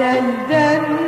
ezelden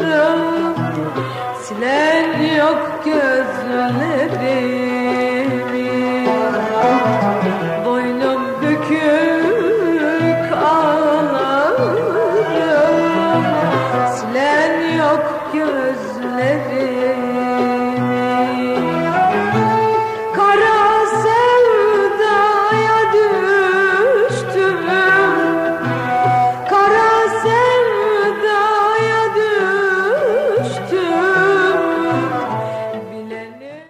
yaşım Silen yok gözlerimi. Boynum bükük ağlarım. Silen yok gözlerimi.